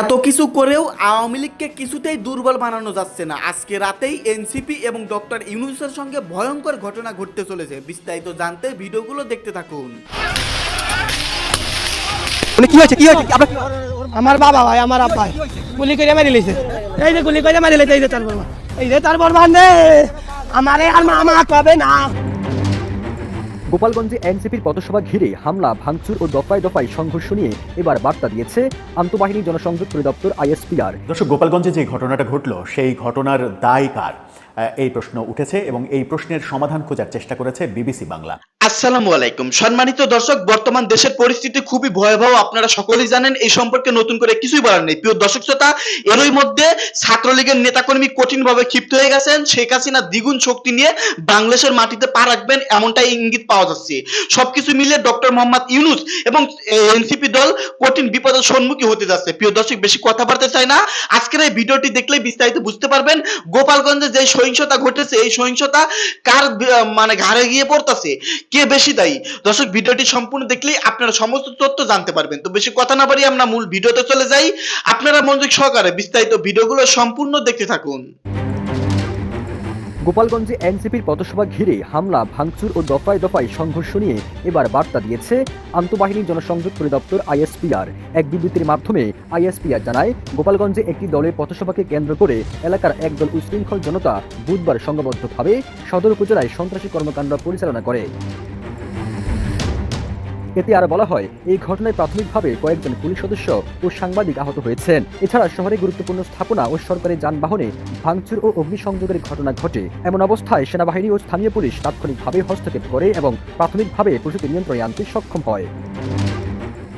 এত কিছু করেও আওয়ামী লীগকে কিছুতেই দুর্বল বানানো যাচ্ছে না। আজকে রাতেই এনসিপি এবং ডক্টর ইউনুসের সঙ্গে ভয়ঙ্কর ঘটনা ঘটতে চলেছে। বিস্তারিত জানতে ভিডিওগুলো দেখতে থাকুন। মানে কি হয়েছে? কি হয়েছে? আমার বাবা ভাই আমার আব্বা গুলি করে মারি লিছে এই যে গুলি করে মারি লিছে এই যে তার বর্মা এই যে তার বর্মা নে আমারে আর মামা পাবে না। গোপালগঞ্জে এনসিপির পথসভা ঘিরে হামলা, ভাঙচুর ও দফায় দফায় সংঘর্ষ নিয়ে এবার বার্তা দিয়েছে আন্তঃবাহিনী জনসংযোগ পরিদপ্তর আইএসপিআর। দর্শক, গোপালগঞ্জে যে ঘটনাটা ঘটল, সেই ঘটনার দায় কার? এই প্রশ্ন উঠেছে এবং এই প্রশ্নের সমাধান খোঁজার চেষ্টা করেছে বিবিসি বাংলা। আসসালামু আলাইকুম। সম্মানিত দর্শক, বর্তমান দেশের পরিস্থিতি খুবই ভয়াবহ। আপনারা সকলেই জানেন, এই সম্পর্কে নতুন করে কিছুই বলার নেই। প্রিয় দর্শক শ্রোতা, এরই মধ্যে ছাত্রলীগের নেতাকর্মী কঠিনভাবে ক্ষিপ্ত হয়ে গেছেন। শেখ হাসিনা দ্বিগুণ শক্তি নিয়ে বাংলাদেশের মাটিতে পা রাখবেন এমনটাই ইঙ্গিত পাওয়া যাচ্ছে। সবকিছু মিলে ডক্টর মোহাম্মদ ইউনুস এবং এনসিপি দল কঠিন বিপদের সম্মুখী হতে যাচ্ছে। প্রিয় দর্শক, বেশি কথা বাড়তে চাই না। আজকের এই ভিডিওটি দেখলে বিস্তারিত বুঝতে পারবেন গোপালগঞ্জে যে সহিংসতা ঘটেছে, এই সহিংসতা কার মানে ঘাড়ে গিয়ে পড়তেছে? কে বেশি দায়ী? দর্শক, ভিডিওটি সম্পূর্ণ দেখলেই আপনারা সমস্ত তথ্য জানতে পারবেন। তো বেশি কথা না বাড়িয়ে আমরা মূল ভিডিওতে চলে যাই। আপনারা মনোযোগ সহকারে বিস্তারিত ভিডিওগুলো সম্পূর্ণ দেখতে থাকুন। গোপালগঞ্জে এনসিপির পথসভা ঘিরে হামলা, ভাঙচুর ও দফায় দফায় সংঘর্ষ নিয়ে এবার বার্তা দিয়েছে আন্তঃবাহিনী জনসংযোগ পরিদপ্তর আইএসপিআর। এক বিবৃতির মাধ্যমে আইএসপিআর জানায়, গোপালগঞ্জে একটি দলের পথসভাকে কেন্দ্র করে এলাকার একদল উশৃঙ্খল জনতা বুধবার সংঘবদ্ধভাবে সদর উপজেলায় সন্ত্রাসী কর্মকাণ্ড পরিচালনা করে। এতে আরও বলা হয়, এই ঘটনায় প্রাথমিকভাবে কয়েকজন পুলিশ সদস্য ও সাংবাদিক আহত হয়েছেন। এছাড়া শহরে গুরুত্বপূর্ণ স্থাপনা ও সরকারি যানবাহনে ভাঙচুর ও অগ্নিসংযোগের ঘটনা ঘটে। এমন অবস্থায় সেনাবাহিনী ও স্থানীয় পুলিশ তাৎক্ষণিকভাবে হস্তক্ষেপ করে এবং প্রাথমিকভাবে পরিস্থিতি নিয়ন্ত্রণে আনতে সক্ষম হয়।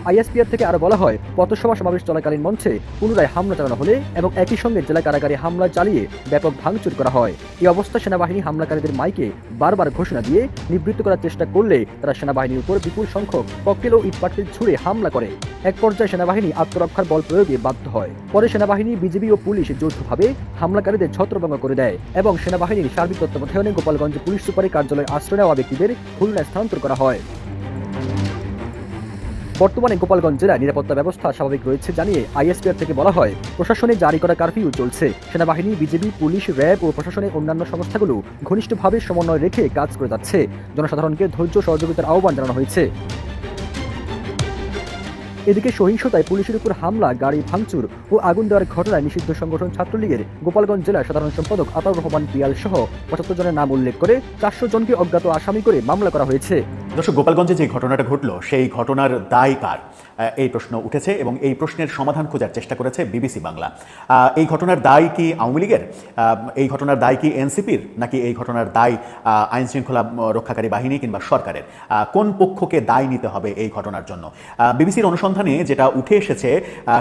আইএসপিআর থেকে আরও বলা হয়, পথসভা সমাবেশ চলাকালীন মঞ্চে পুনরায় হামলা চালানো হলে এবং একই সঙ্গে জেলা কারাগারে হামলা চালিয়ে ব্যাপক ভাঙচুর করা হয়। এই অবস্থা সেনাবাহিনী হামলাকারীদের মাইকে বারবার ঘোষণা দিয়ে নিবৃত্ত করার চেষ্টা করলে তারা সেনাবাহিনীর উপর বিপুল সংখ্যক ককটেল ও ইটপাটকেল ছুড়ে হামলা করে। এক পর্যায়ে সেনাবাহিনী আত্মরক্ষার বল প্রয়োগে বাধ্য হয়। পরে সেনাবাহিনী বিজেপি ও পুলিশ যৌথভাবে হামলাকারীদের ছত্রভঙ্গ করে দেয় এবং সেনাবাহিনীর সার্বিক তত্ত্বাবধানে গোপালগঞ্জ পুলিশ সুপারি কার্যালয়ে আশ্রয় নেওয়া ব্যক্তিদের খুলনায় স্থানান্তর করা হয়। বর্তমানে গোপালগঞ্জ জেলায় নিরাপত্তা ব্যবস্থা স্বাভাবিক রয়েছে জানিয়ে আইএসপিআর থেকে বলা হয়, প্রশাসনে জারি করা কারফিউ চলছে। সেনাবাহিনী, বিজেপি, পুলিশ, র্যাব ও প্রশাসনের অন্যান্য সংস্থাগুলো ঘনিষ্ঠভাবে সমন্বয় রেখে কাজ করে যাচ্ছে। জনসাধারণকে ধৈর্য সহযোগিতার আহ্বান জানানো হয়েছে। এদিকে সহিংসতায় পুলিশের উপর হামলা, গাড়ি ভাঙচুর ও আগুন দেওয়ার ঘটনায় নিষিদ্ধ সংগঠন ছাত্রলীগের গোপালগঞ্জ জেলার সাধারণ সম্পাদক আতাউর রহমান পিয়াল সহ পঁচাত্তর জনের নাম উল্লেখ করে চারশো জনকে অজ্ঞাত আসামি করে মামলা করা হয়েছে। দর্শক, গোপালগঞ্জে যে ঘটনাটা ঘটলো, সেই ঘটনার দায় কার? এই প্রশ্ন উঠেছে এবং এই প্রশ্নের সমাধান খোঁজার চেষ্টা করেছে বিবিসি বাংলা। এই ঘটনার দায় কি আওয়ামী লীগের? এই ঘটনার দায় কি এনসিপির? নাকি এই ঘটনার দায় আইন শৃঙ্খলা রক্ষাকারী বাহিনী কিংবা সরকারের? কোন পক্ষকে দায় নিতে হবে এই ঘটনার জন্য? বিবিসির অনুসন্ধানে যেটা উঠে এসেছে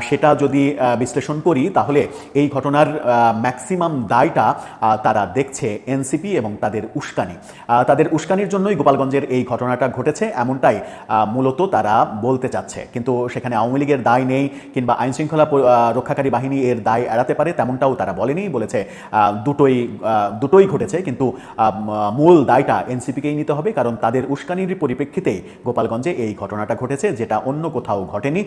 সেটা যদি বিশ্লেষণ করি, তাহলে এই ঘটনার ম্যাক্সিমাম দায়টা তারা দেখছে এনসিপি এবং তাদের উস্কানি। তাদের উস্কানির জন্যই গোপালগঞ্জের এই ঘটনাটা ঘটেছে, এমনটাই মূলত তারা বলতে চাচ্ছে। কিন্তু সেখানে আওয়ামী লীগের দায় নেই কিংবা আইন শৃঙ্খলা রক্ষাকারী বাহিনী এর দায় এড়াতে পারে তেমনটাও তারা বলেনি, বলেছে দুটোই দুটোই ঘটেছে কিন্তু মূল দায়টা এনসিপিকেই নিতে হবে কারণ তাদের উস্কানির পরিপ্রেক্ষিতে গোপালগঞ্জে এই ঘটনাটা ঘটেছে যেটা অন্য কোথাও ঘটেনি।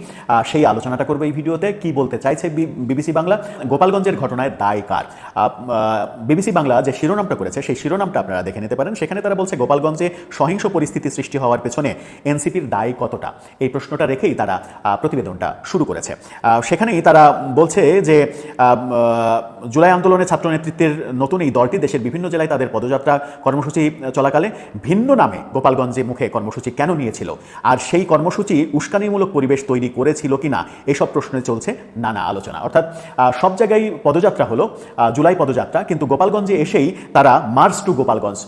সেই আলোচনাটা করবে এই ভিডিওতে। কি বলতে চাইছে বিবিসি বাংলা? গোপালগঞ্জের ঘটনায় দায় কার? বিবিসি বাংলা যে শিরোনামটা করেছে সেই শিরোনামটা আপনারা দেখে নিতে পারেন। সেখানে তারা বলছে, গোপালগঞ্জে সহিংস পরিস্থিতি সৃষ্টি হওয়ার পেছনে এনসিপির দায় কতটা? এই প্রশ্নটা রেখেই তারা আহ, প্রতিবেদনটা শুরু করেছে। সেখানেই তারা বলছে যে জুলাই আন্দোলনের ছাত্র নেতৃত্বের নতুন এই দলটি দেশের বিভিন্ন জেলায় তাদের পদযাত্রা কর্মসূচি চলাকালে ভিন্ন নামে গোপালগঞ্জে মুখে কর্মসূচি কেন নিয়েছিল? আর সেই কর্মসূচি উস্কানিমূলক পরিবেশ তৈরি করেছিল কিনা এসব প্রশ্নে চলছে নানা আলোচনা। অর্থাৎ সব জায়গায় পদযাত্রা হলো জুলাই পদযাত্রা কিন্তু গোপালগঞ্জে এসেই তারা মার্চ টু গোপালগঞ্জ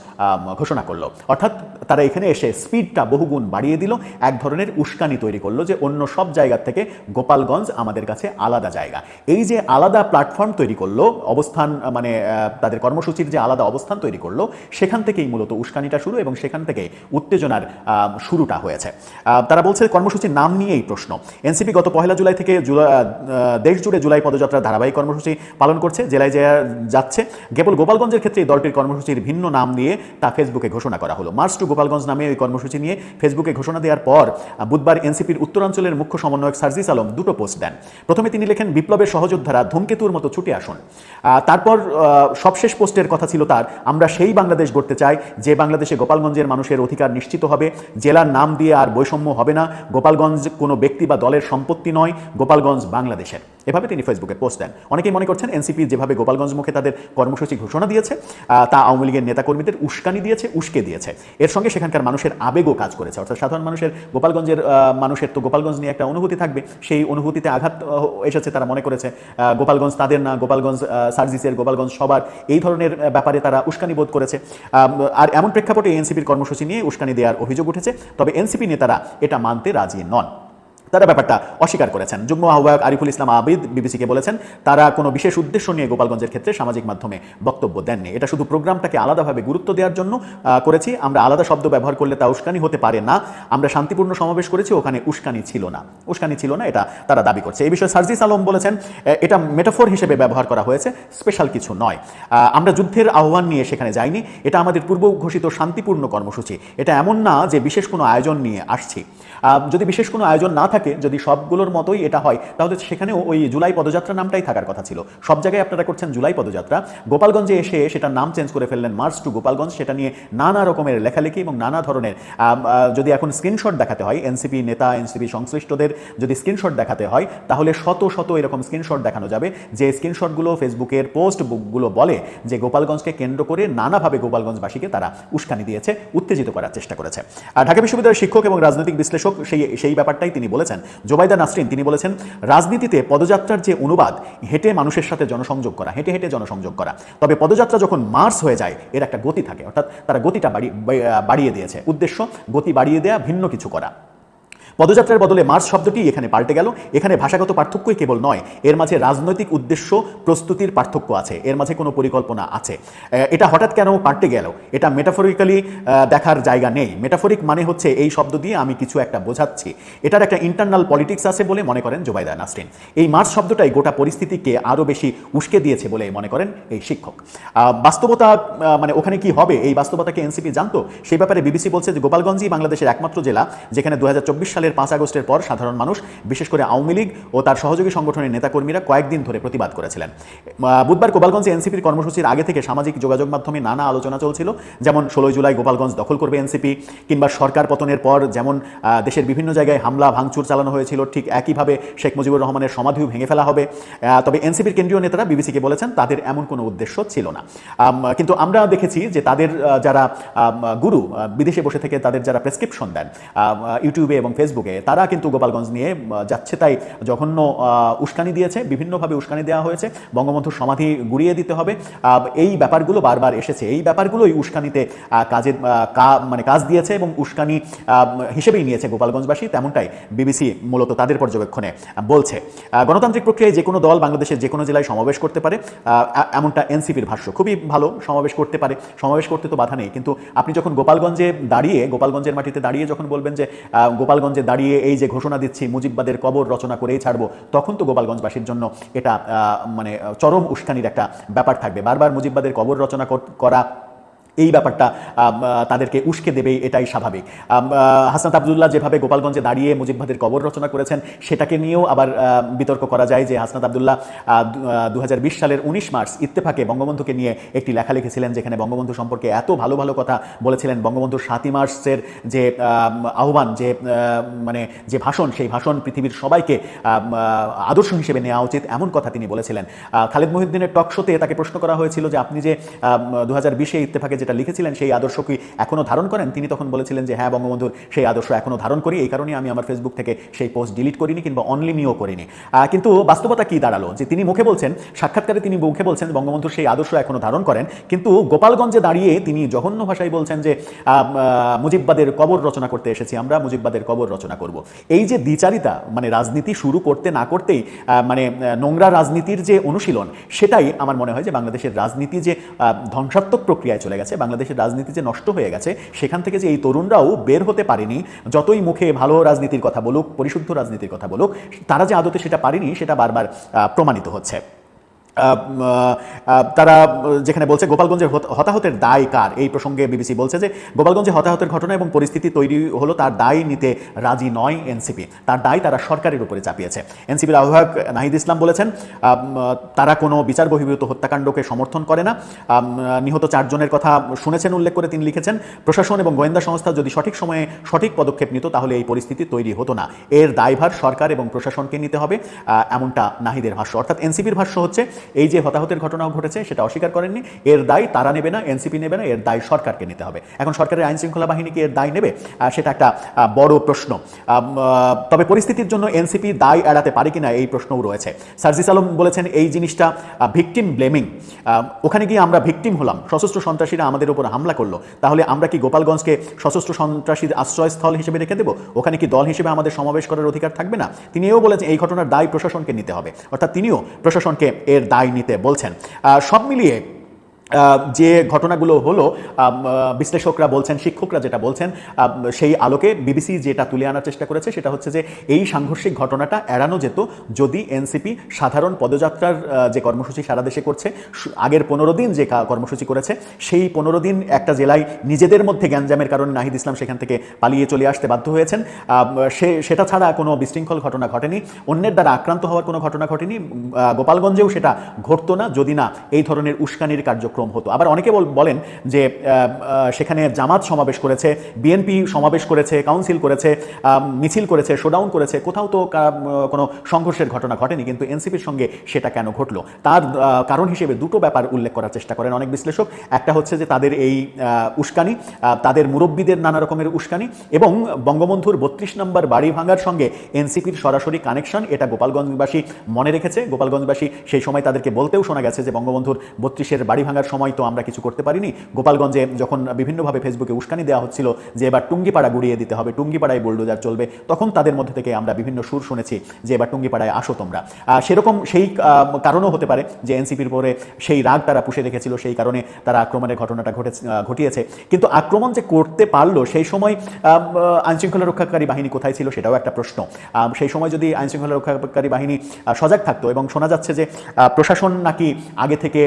ঘোষণা করল। অর্থাৎ তারা এখানে এসে স্পিডটা বহুগুণ বাড়িয়ে দিল এক ধরনের উস্কানি তৈরি করল যে অন্য সব জায়গার থেকে গোপালগঞ্জ আমাদের কাছে আলাদা জায়গা। এই যে আলাদা প্ল্যাটফর্ম তৈরি করল, অবস্থান মানে তাদের কর্মসূচির যে আলাদা অবস্থান তৈরি করল, সেখান থেকেই মূলত উস্কানিটা শুরু এবং সেখান থেকে উত্তেজনার শুরুটা হয়েছে। তারা বলছে কর্মসূচির নাম নিয়েই প্রশ্ন। এনসিপি গত পহেলা জুলাই থেকে দেশ জুড়ে জুলাই পদযাত্রার ধারাবাহিক কর্মসূচি পালন করছে, জেলায় যাচ্ছে। কেবল গোপালগঞ্জের ক্ষেত্রে এই দলটির কর্মসূচির ভিন্ন নাম দিয়ে তা ফেসবুকে ঘোষণা করা হলো। মার্চ টু গোপালগঞ্জ নামে ওই কর্মসূচি নিয়ে ফেসবুকে ঘোষণা দেওয়ার পর বুধবার এনসিপির উত্তরাঞ্চলের মুখ্য সমন্বয়ক সার্জিস আলম দুটো পোস্ট দেন। প্রথমে তিনি লেখেন, বিপ্লবের সহযোদ্ধারা ধূমকেতুর মতো ছুটে আসুন। তারপর সবশেষ পোস্টের কথা ছিল তার, আমরা সেই বাংলাদেশ গড়তে চাই, যে বাংলাদেশে গোপালগঞ্জের মানুষের অধিকার নিশ্চিত হবে, জেলার নাম দিয়ে আর বৈষম্য হবে না, গোপালগঞ্জ কোনো ব্যক্তি বা দলের সম্পত্তি নয়, গোপালগঞ্জ বাংলাদেশের। এভাবে তিনি ফেসবুকে পোস্ট দেন। অনেকেই মনে করছেন এনসিপি যেভাবে গোপালগঞ্জ মুখে তাদের কর্মসূচি ঘোষণা দিয়েছে তা আওয়ামী লীগের নেতাকর্মীদের উস্কানি দিয়েছে, উস্কে দিয়েছে। এর সঙ্গে সেখানকার মানুষের আবেগও কাজ করেছে। অর্থাৎ সাধারণ মানুষের, গোপালগঞ্জের মানুষের তো গোপালগঞ্জ নিয়ে একটা অনুভূতি থাকবে। সেই অনুভূতিতে আঘাত এসেছে তারা মনে করেছে গোপালগঞ্জ তাদের না, গোপালগঞ্জ সার্জিসের, গোপালগঞ্জ সবার এই ধরনের ব্যাপারে তারা উস্কানি বোধ করেছে। আর এমন প্রেক্ষাপটে এনসিপির কর্মসূচি নিয়ে উস্কানি দেওয়ার অভিযোগ উঠেছে। তবে এনসিপি নেতারা এটা মানতে রাজি নন। তারা ব্যাপারটা অস্বীকার করেছেন। যুগ্ম আহ্বায়ক আরিফুল ইসলাম আবিদ বিবিসিকে বলেছেন, তারা কোনো বিশেষ উদ্দেশ্য নিয়ে গোপালগঞ্জের ক্ষেত্রে সামাজিক মাধ্যমে বক্তব্য দেননি। এটা শুধু প্রোগ্রামটাকে আলাদাভাবে গুরুত্ব দেওয়ার জন্য করেছি। আমরা আলাদা শব্দ ব্যবহার করলে তা উস্কানি হতে পারে না। আমরা শান্তিপূর্ণ সমাবেশ করেছি, ওখানে উস্কানি ছিল না। উস্কানি ছিল না, এটা তারা দাবি করছে। এই বিষয়ে সার্জিস আলম বলেছেন এটা মেটাফোর হিসেবে ব্যবহার করা হয়েছে, স্পেশাল কিছু নয়। আমরা যুদ্ধের আহ্বান নিয়ে সেখানে যাইনি। এটা আমাদের পূর্ব ঘোষিত শান্তিপূর্ণ কর্মসূচি। এটা এমন না যে বিশেষ কোনো আয়োজন নিয়ে আসছি। যদি বিশেষ কোনো আয়োজন না থাকে যদি সবগুলোর মতোই এটা হয়, তাহলে সেখানেও ওই জুলাই পদযাত্রা নামটাই থাকার কথা ছিল। সব জায়গায় আপনারা করছেন জুলাই পদযাত্রা। গোপালগঞ্জে এসে সেটার নাম চেঞ্জ করে ফেললেন মার্চ টু গোপালগঞ্জ সেটা নিয়ে নানা রকমের লেখালেখি এবং নানা ধরনের যদি এখন স্ক্রিনশট দেখাতে হয় এনসিপি নেতা এনসিপি সংশ্লিষ্টদের যদি স্ক্রিনশট দেখাতে হয়, তাহলে শত শত এরকম স্ক্রিনশট দেখানো যাবে, যে স্ক্রিনশটগুলো ফেসবুকের পোস্ট বুকগুলো বলে যে গোপালগঞ্জকে কেন্দ্র করে নানাভাবে গোপালগঞ্জবাসীকে তারা উস্কানি দিয়েছে, উত্তেজিত করার চেষ্টা করেছে। আর ঢাকা বিশ্ববিদ্যালয়ের শিক্ষক এবং রাজনৈতিক বিশ্লেষক সেই সেই ব্যাপারটাই তিনি বলেছেন। জোবাইদা নাসরিন, তিনি বলেছেন, রাজনীতিতে পদযাত্রার যে অনুবাদ, হেঁটে মানুষের সাথে জনসংযোগ করা, হেঁটে হেঁটে জনসংযোগ করা। তবে পদযাত্রা যখন মার্স হয়ে যায়, এর একটা গতি থাকে, অর্থাৎ তারা গতিটা বাড়ি বাড়িয়ে দিয়েছে। উদ্দেশ্য, গতি বাড়িয়ে দেয়া, ভিন্ন কিছু করা। পদযাত্রার বদলে মার্চ শব্দটি এখানে পাল্টে গেল। এখানে ভাষাগত পার্থক্যই কেবল নয়, এর মাঝে রাজনৈতিক উদ্দেশ্য, প্রস্তুতির পার্থক্য আছে, এর মাঝে কোনো পরিকল্পনা আছে। এটা হঠাৎ কেন পাল্টে গেল? এটা মেটাফরিক্যালি দেখার জায়গা নেই। মেটাফরিক মানে হচ্ছে এই শব্দ দিয়ে আমি কিছু একটা বোঝাচ্ছি। এটার একটা ইন্টারনাল পলিটিক্স আছে বলে মনে করেন জোবাইদা নাসরিন। এই মার্চ শব্দটাই গোটা পরিস্থিতিকে আরও বেশি উস্কে দিয়েছে বলে মনে করেন এই শিক্ষক। বাস্তবতা মানে ওখানে কি হবে? এই বাস্তবতাকে এনসিপি জানতো? সেই ব্যাপারে বিবিসি বলছে যে গোপালগঞ্জই বাংলাদেশের একমাত্র জেলা, যেখানে দু চব্বিশ সালের পাঁচ আগস্টের পর সাধারণ মানুষ, বিশেষ করে আওয়ামী লীগ ও তার সহযোগী সংগঠনের নেতাকর্মীরা কয়েকদিন ধরে প্রতিবাদ করেছিলেন। বুধবার গোপালগঞ্জে এনসিপির কর্মসূচির আগে থেকে সামাজিক যোগাযোগ মাধ্যমে নানা আলোচনা চলছিল। যেমন ষোলোই জুলাই গোপালগঞ্জ দখল করবে এনসিপি, কিংবা সরকার পতনের পর যেমন দেশের বিভিন্ন জায়গায় হামলা, ভাঙচুর চালানো হয়েছিল, ঠিক একইভাবে শেখ মুজিবুর রহমানের সমাধিও ভেঙে ফেলা হবে। তবে এনসিপির কেন্দ্রীয় নেতারা বিবিসিকে বলেছেন, তাদের এমন কোনো উদ্দেশ্য ছিল না। কিন্তু আমরা দেখেছি যে তাদের যারা গুরু বিদেশে বসে থেকে তাদের যারা প্রেসক্রিপশন দেন ইউটিউবে এবং ফেসবুকে তারা কিন্তু গোপালগঞ্জ নিয়ে যাচ্ছে। তাই জঘন্য উস্কানি দিয়েছে, বিভিন্নভাবে উস্কানি দেওয়া হয়েছে। বঙ্গবন্ধুর সমাধি গুড়িয়ে দিতে হবে। এই ব্যাপারগুলো বারবার এসেছে। এই ব্যাপারগুলোই উস্কানিতে কাজের মানে কাজ দিয়েছে এবং উস্কানি হিসেবেই নিয়েছে গোপালগঞ্জবাসী। তেমনটাই বিবিসি মূলত তাদের পর্যবেক্ষণে বলছে। গণতান্ত্রিক প্রক্রিয়ায় যে কোনো দল বাংলাদেশের যে কোনো জেলায় সমাবেশ করতে পারে। এমনটা এনসিপির ভাষ্য। খুবই ভালো সমাবেশ করতে পারে। সমাবেশ করতে তো বাধা নেই। কিন্তু আপনি যখন গোপালগঞ্জে দাঁড়িয়ে, গোপালগঞ্জের মাটিতে দাঁড়িয়ে যখন বলবেন যে গোপালগঞ্জে দাঁড়িয়ে এই যে ঘোষণা দিচ্ছি, মুজিববাদের কবর রচনা করেই ছাড়বো, তখন তো গোপালগঞ্জবাসীর জন্য এটা মানে চরম উস্কানির একটা ব্যাপার থাকবে। বারবার মুজিববাদের কবর রচনা করা এই ব্যাপারটা তাদেরকে উস্কে দেবে এটাই স্বাভাবিক। হাসনাত আবদুল্লাহ যেভাবে গোপালগঞ্জে দাঁড়িয়ে মুজিববাদের কবর রচনা করেছেন, সেটাকে নিয়েও আবার বিতর্ক করা যায় যে হাসনাত আবদুল্লাহ দু হাজার বিশ সালের উনিশ মার্চ ইত্তেফাকে বঙ্গবন্ধুকে নিয়ে একটি লেখা লিখেছিলেন, যেখানে বঙ্গবন্ধু সম্পর্কে এত ভালো ভালো কথা বলেছিলেন। বঙ্গবন্ধুর সাতই মার্চের যে আহ্বান, যে মানে যে ভাষণ, সেই ভাষণ পৃথিবীর সবাইকে আদর্শ হিসেবে নেওয়া উচিত এমন কথা তিনি বলেছিলেন। খালেদ মহিউদ্দিনের টক শোতে তাকে প্রশ্ন করা হয়েছিল যে আপনি যে দু হাজার বিশে ইত্তেফাকে যেটা লিখেছিলেন সেই আদর্শ কি এখনও ধারণ করেন? তিনি তখন বলেছিলেন যে হ্যাঁ বঙ্গবন্ধুর, সেই আদর্শ এখনও ধারণ করি। এই কারণে আমি আমার ফেসবুক থেকে সেই পোস্ট ডিলিট করিনি কিংবা অনলিমিও করিনি। কিন্তু বাস্তবতা কি দাঁড়াল? যে তিনি মুখে বলছেন, সাক্ষাৎকারে তিনি মুখে বলছেন, বঙ্গবন্ধুর সেই আদর্শ এখনও ধারণ করেন। কিন্তু গোপালগঞ্জে দাঁড়িয়ে তিনি জঘন্য ভাষায় বলছেন যে মুজিববাদের কবর রচনা করতে এসেছি আমরা, মুজিববাদের কবর রচনা করব। এই যে দ্বিচারিতা মানে রাজনীতি শুরু করতে না করতেই মানে নোংরা রাজনীতির যে অনুশীলন, সেটাই আমার মনে হয় যে বাংলাদেশের রাজনীতি যে ধ্বংসাত্মক প্রক্রিয়ায় চলে গেছে। বাংলাদেশের রাজনীতি যে নষ্ট হয়ে গেছে, সেখান থেকে যে এই তরুণরাও বের হতে পারেনি, যতই মুখে ভালো রাজনীতির কথা বলুক, পরিশুদ্ধ রাজনীতির কথা বলুক, তারা যে আদতে সেটা পারেনি, সেটা বারবার প্রমাণিত হচ্ছে। তারা যেখানে বলছে গোপালগঞ্জের হতাহতের দায় কার? এই প্রসঙ্গে বিবিসি বলছে যে গোপালগঞ্জে হতাহতের ঘটনা এবং পরিস্থিতি তৈরি হলো তার দায় নিতে রাজি নয় এনসিপি। তার দায় তারা সরকারের উপরে চাপিয়েছে। এনসিপির আহ্বায়ক নাহিদ ইসলাম বলেছেন তারা কোনো বিচার বহির্ভূত হত্যাকাণ্ডকে সমর্থন করে না। নিহত চারজনের কথা শুনেছেন উল্লেখ করে তিনি লিখেছেন, প্রশাসন এবং গোয়েন্দা সংস্থা যদি সঠিক সময়ে সঠিক পদক্ষেপ নিত তাহলে এই পরিস্থিতি তৈরি হতো না। এর দায়ভার সরকার এবং প্রশাসনকে নিতে হবে এমনটা নাহিদের ভাষ্য। অর্থাৎ এনসিপির ভাষ্য হচ্ছে এই যে হতাহতের ঘটনাও ঘটেছে, সেটা অস্বীকার করেননি। এর দায় তারা নেবে না, এনসিপি নেবে না, এর দায় সরকারকে নিতে হবে। এখন সরকারের আইন শৃঙ্খলা বাহিনী কি এর দায় নেবে? সেটা একটা বড় প্রশ্ন। তবে পরিস্থিতির জন্য এনসিপি দায় এড়াতে পারে কিনা এই প্রশ্নও রয়েছে। সার্জিস আলম বলেছেন এই জিনিসটা ভিকটিম ব্লেমিং। ওখানে গিয়ে আমরা ভিকটিম হলাম, সশস্ত্র সন্ত্রাসীরা আমাদের উপর হামলা করল। তাহলে আমরা কি গোপালগঞ্জকে সশস্ত্র সন্ত্রাসীর আশ্রয়স্থল হিসেবে রেখে দেবো? ওখানে কি দল হিসেবে আমাদের সমাবেশ করার অধিকার থাকবে না? তিনি এও বলেছেন এই ঘটনার দায় প্রশাসনকে নিতে হবে। অর্থাৎ তিনিও প্রশাসনকে এর দায় নিতে বলছেন। সব মিলিয়ে যে ঘটনাগুলো হলো বিশ্লেষকরা বলছেন, শিক্ষকরা যেটা বলছেন সেই আলোকে বিবিসি যেটা তুলে আনার চেষ্টা করেছে সেটা হচ্ছে যে এই সাংঘর্ষিক ঘটনাটা এড়ানো যেত যদি এনসিপি সাধারণ পদযাত্রার যে কর্মসূচি সারা দেশে করছে আগের পনেরো দিন যে কর্মসূচি করেছে, সেই পনেরো দিন একটা জেলায় নিজেদের মধ্যে গ্যাঞ্জামের কারণে নাহিদ ইসলাম সেখান থেকে পালিয়ে চলে আসতে বাধ্য হয়েছেন। সে, সেটা ছাড়া কোনো বিশৃঙ্খল ঘটনা ঘটেনি। অন্যের দ্বারা আক্রান্ত হওয়ার কোনো ঘটনা ঘটেনি। গোপালগঞ্জেও সেটা ঘটতো না, যদি না এই ধরনের উস্কানির কার্যক্রম হতো। আবার অনেকে বলেন যে সেখানে জামাত সমাবেশ করেছে বিএনপি সমাবেশ করেছে কাউন্সিল করেছে মিছিল করেছে শোডাউন করেছে, কোথাও তো কোনো সংঘর্ষের ঘটনা ঘটেনি, কিন্তু এনসিপির সঙ্গে সেটা কেন ঘটলো? তার কারণ হিসেবে দুটো ব্যাপার উল্লেখ করার চেষ্টা করেন অনেক বিশ্লেষক। একটা হচ্ছে যে, তাদের এই উস্কানি তাদের মুরব্বীদের নানা রকমের উস্কানি এবং বঙ্গবন্ধুর বত্রিশ নম্বর বাড়ি ভাঙার সঙ্গে এনসিপির সরাসরি কানেকশন এটা গোপালগঞ্জবাসী মনে রেখেছে। গোপালগঞ্জবাসী সেই সময় তাদেরকে বলতেও শোনা গেছে যে, বঙ্গবন্ধুর বত্রিশের বাড়ি ভাঙার সময় তো আমরা কিছু করতে পারিনি। গোপালগঞ্জে যখন বিভিন্নভাবে ফেসবুকে উস্কানি দেওয়া হচ্ছিল যে এবার টুঙ্গিপাড়া গুড়িয়ে দিতে হবে, টুঙ্গিপাড়ায় বুলডোজার চলবে, তখন তাদের মধ্যে থেকে আমরা বিভিন্ন সুর শুনেছি যে এবার টুঙ্গিপাড়ায় আসো তোমরা। সেরকম সেই কারণও হতে পারে যে এনসিপির পরে সেই রাগ তারা পুষে রেখেছিল, সেই কারণে তারা আক্রমণের ঘটনাটা ঘটে ঘটিয়েছে। কিন্তু আক্রমণ যে করতে পারল, সেই সময় আইনশৃঙ্খলা রক্ষাকারী বাহিনী কোথায় ছিল সেটাও একটা প্রশ্ন। সেই সময় যদি আইনশৃঙ্খলা রক্ষাকারী বাহিনী সজাগ থাকতো এবং শোনা যাচ্ছে যে প্রশাসন নাকি আগে থেকে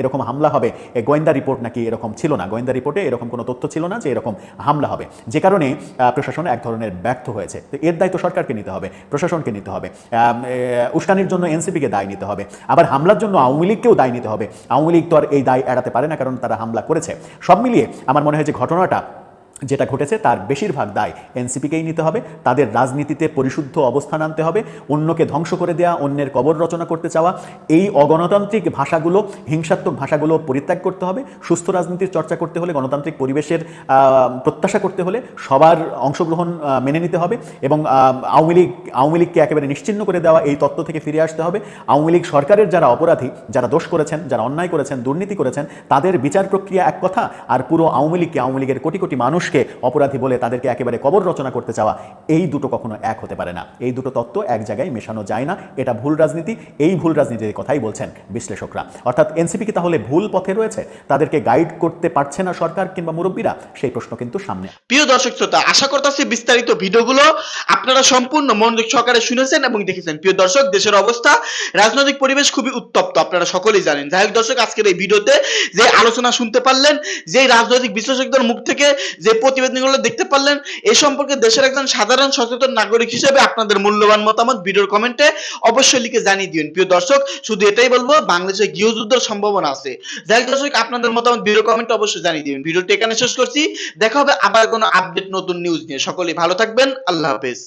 এরকম হামলা হবে। গোয়েন্দা রিপোর্ট নাকি এরকম ছিল না। গোয়েন্দা রিপোর্টে এরকম কোনো তথ্য ছিল না যে এরকম হামলা হবে। যে কারণে প্রশাসন এক ধরনের ব্যর্থ হয়েছে। তো এর দায়িত্ব সরকারকে নিতে হবে, প্রশাসনকে নিতে হবে। উস্কানির জন্য এনসিপিকে দায় নিতে হবে। আবার হামলার জন্য আওয়ামী লীগকেও দায় নিতে হবে। আওয়ামী লীগ তো আর এই দায় এড়াতে পারে না, কারণ তারা হামলা করেছে। সব মিলিয়ে আমার মনে হয় যে ঘটনাটা যেটা ঘটেছে তার বেশিরভাগ দায় এনসিপিকেই নিতে হবে, তাদের রাজনীতিতে পরিশুদ্ধ অবস্থান আনতে হবে, অন্যকে ধ্বংস করে দেওয়া অন্যের কবর রচনা করতে চাওয়া, এই অগণতান্ত্রিক ভাষাগুলো, হিংসাত্মক ভাষাগুলো পরিত্যাগ করতে হবে, সুস্থ রাজনীতির চর্চা করতে হলে, গণতান্ত্রিক পরিবেশের প্রত্যাশা করতে হলে সবার অংশগ্রহণ মেনে নিতে হবে এবং আওয়ামী লীগ, আওয়ামী লীগকে একেবারে নিশ্চিন্ন করে দেওয়া এই তত্ত্ব থেকে ফিরে আসতে হবে। আওয়ামী লীগ সরকারের যারা অপরাধী, যারা দোষ করেছেন, যারা অন্যায় করেছেন, দুর্নীতি করেছেন, তাদের বিচার প্রক্রিয়া এক কথা, আর পুরো আওয়ামী লীগকে আওয়ামী লীগের কোটি কোটি মানুষকে অপরাধী বলে তাদেরকে একেবারে কবর রচনা করতে চাওয়া, এই দুটো কখনো এক হতে পারে না। এই দুটো তত্ত্ব এক জায়গায় মেশানো যায় না। এটা ভুল রাজনীতি। এই ভুল রাজনীতির কথাই বলছেন বিশ্লেষকরা। অর্থাৎ এনসিপি কি তাহলে ভুল পথে রয়েছে? তাদেরকে গাইড করতে পারছে না সরকার কিংবা মুরব্বীরা? সেই প্রশ্ন কিন্তু সামনে। প্রিয় দর্শক শ্রোতা, আশা করতেছি বিস্তারিত ভিডিওগুলো আপনারা সম্পূর্ণ মনোযোগ সহকারে শুনেছেন এবং দেখেছেন। প্রিয় দর্শক, দেশের অবস্থা, রাজনৈতিক পরিবেশ খুবই উত্তপ্ত, আপনারা সকলেই জানেন। যাই হোক দর্শক, আজকের এই ভিডিওতে যে আলোচনা শুনতে পারলেন, যে রাজনৈতিক বিশ্লেষকদের মুখ থেকে যে প্রতিবেদনগুলো দেখতে পারলেন। এ সম্পর্কে দেশের একজন সাধারণ সচেতন নাগরিক হিসেবে আপনাদের মূল্যবান মতামত ভিডিওর কমেন্টে অবশ্যই লিখে জানিয়ে দিন। প্রিয় দর্শক, শুধু এটাই বলব, বাংলাদেশে গৃহযুদ্ধের সম্ভাবনা আছে। যাই দর্শক, আপনাদের মতামত ভিডিও কমেন্টে অবশ্যই জানিয়ে দিবেন ভিডিওটি এখানে শেষ করছি। দেখা হবে আবার কোনো আপডেট নতুন নিউজ নিয়ে। সকলেই ভালো থাকবেন। আল্লাহ হাফেজ।